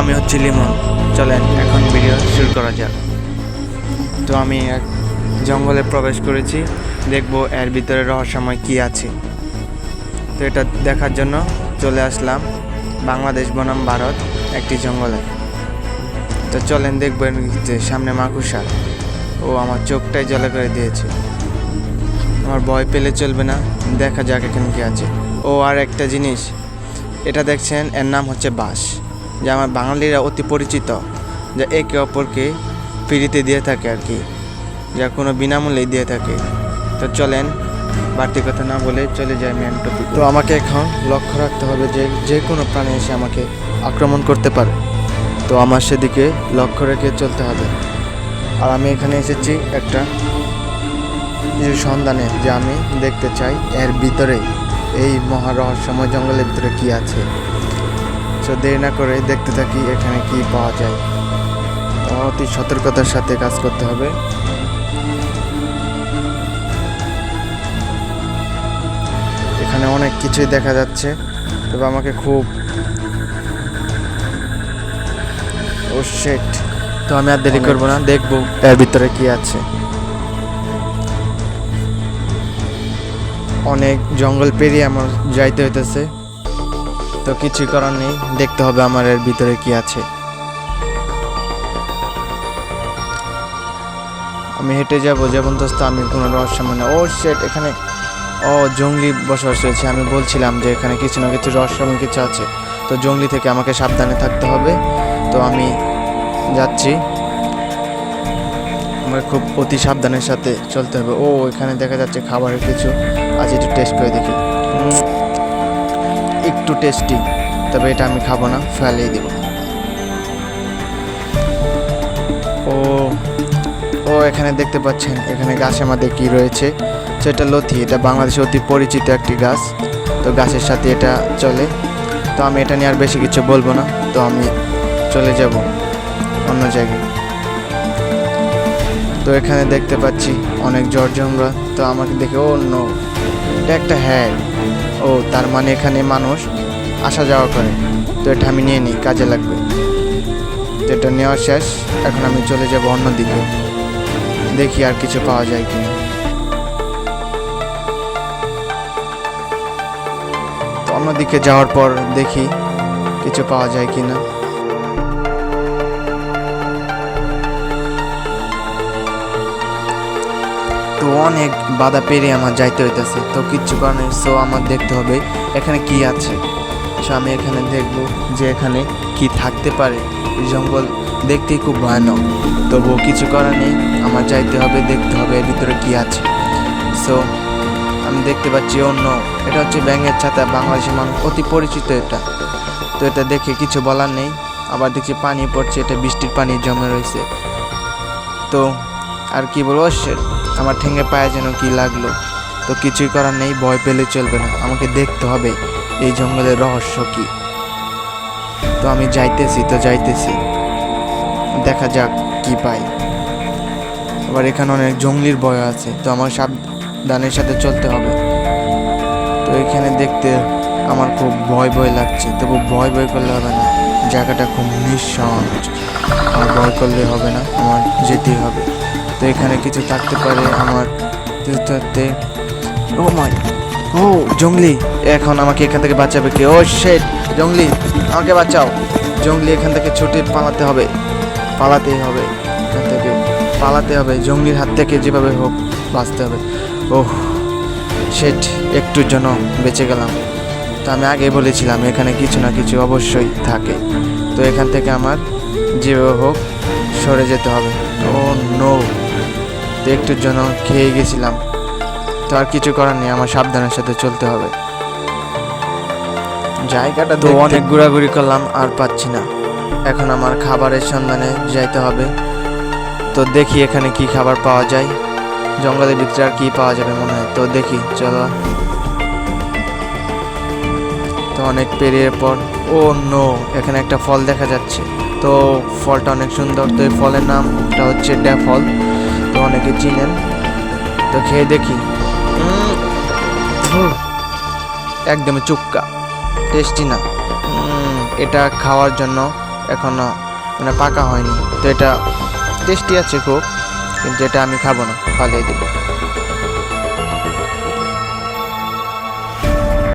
আমি হচ্ছি লিমন। চলেন, এখন ভিডিও শুরু করা যাক। তো আমি এক জঙ্গলে প্রবেশ করেছি, দেখব এর ভিতরে রহস্যময় কি আছে। তো এটা দেখার জন্য চলে আসলাম বাংলাদেশ বনাম ভারত একটি জঙ্গলে। তো চলেন দেখবেন যে সামনে মাকুসা ও আমার চোখটাই জলে করে দিয়েছে। আমার ভয় পেলে চলবে না, দেখা যাক এখানে কি আছে। ও আর একটা জিনিস, এটা দেখছেন, এর নাম হচ্ছে বাঁশ। যে আমার বাঙালিরা অতি পরিচিত, যা একে অপরকে ফ্রিতে দিয়ে থাকে আর কি, যা কোনো বিনামূল্যে দিয়ে থাকে। তো চলেন, বাড়তি কথা না বলে চলে যায় মেন টপিক তো আমাকে এখন লক্ষ্য রাখতে হবে যে যে কোনো প্রাণী এসে আমাকে আক্রমণ করতে পারে। তো আমার সেদিকে লক্ষ্য রেখে চলতে হবে। আর আমি এখানে এসেছি একটা কিছু সন্ধানে যে আমি দেখতে চাই এর ভিতরে, এই মহা রহস্যময় জঙ্গলের ভিতরে কী আছে। তো দেরি না করে দেখতে থাকি এখানে কি পাওয়া যায়। অতি সতর্কতার সাথে কাজ করতে হবে। এখানে অনেক কিছুই দেখা যাচ্ছে তবে আমাকে খুব ও শেট তো আমি আর দেরি করব না দেখব। এর ভিতরে কি আছে? অনেক জঙ্গল পেরিয়ে আমার যাইতে হইতেছে। তো কিছুই করার নেই। দেখতে হবে আমার এর ভিতরে কি আছে। আমি হেঁটে যাব যেমন দোস্ত আমি কোনো রহস্য মানে ও সেট এখানে ও জঙ্গলি বসবাস রয়েছে। আমি বলছিলাম যে এখানে কিছু না কিছু রহস্যময় কিছু আছে। তো জঙ্গলি থেকে আমাকে সাবধানে থাকতে হবে। তো আমি যাচ্ছি। আমার খুব অতি সাবধানের সাথে চলতে হবে। ও, এখানে দেখা যাচ্ছে খাবারের কিছু। আজ একটু টেস্ট করে দেখি। একটু টেস্টি তবে এটা আমি খাব না, ফেলেই দেব। ও ও, এখানে দেখতে পাচ্ছেন, এখানে গাছের আমাদের কি রয়েছে? এটা লথি এটা বাংলাদেশে অতি পরিচিত একটি গাছ। তো গাছের সাথে এটা চলে। তো আমি এটা নিয়ে আর বেশি কিছু বলব না, তো আমি চলে যাব অন্য জায়গায়। তো এখানে দেখতে পাচ্ছি অনেক জর্জমরা তো আমাকে দেখে অন্য এটা একটা হ্যাঁ ও তার মানে এখানে মানুষ আসা যাওয়া করে। তো এটা আমি নিয়ে নিই, কাজে লাগবে। তো এটা নেওয়া শেষ, এখন আমি চলে যাব অন্যদিকে দেখি আর কিছু পাওয়া যায় কি অন্যদিকে যাওয়ার পর দেখি কিছু পাওয়া যায় কিনা। তো অনেক বাধা পেরিয়ে আমার যাইতে হইতেছে। তো কিচ্ছু কারণে সো আমার দেখতে হবে এখানে কি আছে। সো আমি এখানে দেখব যে এখানে কি থাকতে পারে। জঙ্গল দেখতেই খুব ভয়ানক। তবুও কিছু করার নেই, আমার যাইতে হবে, দেখতে হবে এর ভিতরে কি আছে। সো আমি দেখতে পাচ্ছি অন্য, এটা হচ্ছে ব্যাঙের ছাতা বাংলাদেশের মানুষ, অতি পরিচিত এটা। তো এটা দেখে কিছু বলার নেই, আবার দেখছি পানি পড়ছে, এটা বৃষ্টির পানি জমে রয়েছে। তো, আর কি বলব আমার ঠেঙে পায়ে যেন কি লাগল? তো কিছুই করার নেই, ভয় পেলে চলবে না। আমাকে দেখতে হবে, এই জঙ্গলের রহস্য কি? তো আমি যাইতেছি, তো যাইতেছি। দেখা যাক কি পাই। আবার এখানে অনেক জঙ্গলির ভয় আছে, তো আমার সাবধানের সাথে চলতে হবে। তো এখানে দেখতে আমার খুব ভয় ভয় লাগছে, তবু ভয় ভয় করলে হবে না। জায়গাটা খুব নিঃসহন আমার ভয় করলে হবে না, আমার যেতেই হবে। এখানে কিছু থাকতে পারে আমার ও মাই ও জঙ্গলি, এখন আমাকে এখান থেকে বাঁচাবে কে? ও শেট জঙ্গলি, আমাকে বাঁচাও। জঙ্গলি এখান থেকে ছুটে পালাতে হবে, পালাতেই হবে, এখান থেকে পালাতে হবে। জঙ্গলির হাত থেকে যেভাবে হোক বাঁচতে হবে। ওহ শেট একটুর জন্য বেঁচে গেলাম। তো আমি আগে বলেছিলাম, এখানে কিছু না কিছু অবশ্যই থাকে। তো এখান থেকে আমার যেভাবে হোক সরে যেতে হবে। ও নো তো একটুর জন্য খেয়ে গেছিলাম। তো আর কিছু করার নেই আমার সাবধানের সাথে চলতে হবে। জায়গাটা তো অনেক ঘোরাঘুরি করলাম আর পাচ্ছি না। এখন আমার খাবারের সন্ধানে যাইতে হবে। তো দেখি এখানে কি খাবার পাওয়া যায়। জঙ্গলের ভিতরে আর কি পাওয়া যাবে মনে হয়। তো দেখি চলো। তো অনেক পেরিয়ে পর ও নো এখানে একটা ফল দেখা যাচ্ছে। তো ফলটা অনেক সুন্দর। তো এই ফলের নামটা হচ্ছে ড্যাফল। তো অনেকে চিনেন। তো খেয়ে দেখি। একদমই চুক্কা, টেস্টি না। এটা খাওয়ার জন্য এখনও মানে পাকা হয়নি। তো এটা টেস্টি আছে খুব, কিন্তু এটা আমি খাব না, ফালিয়ে দেবো।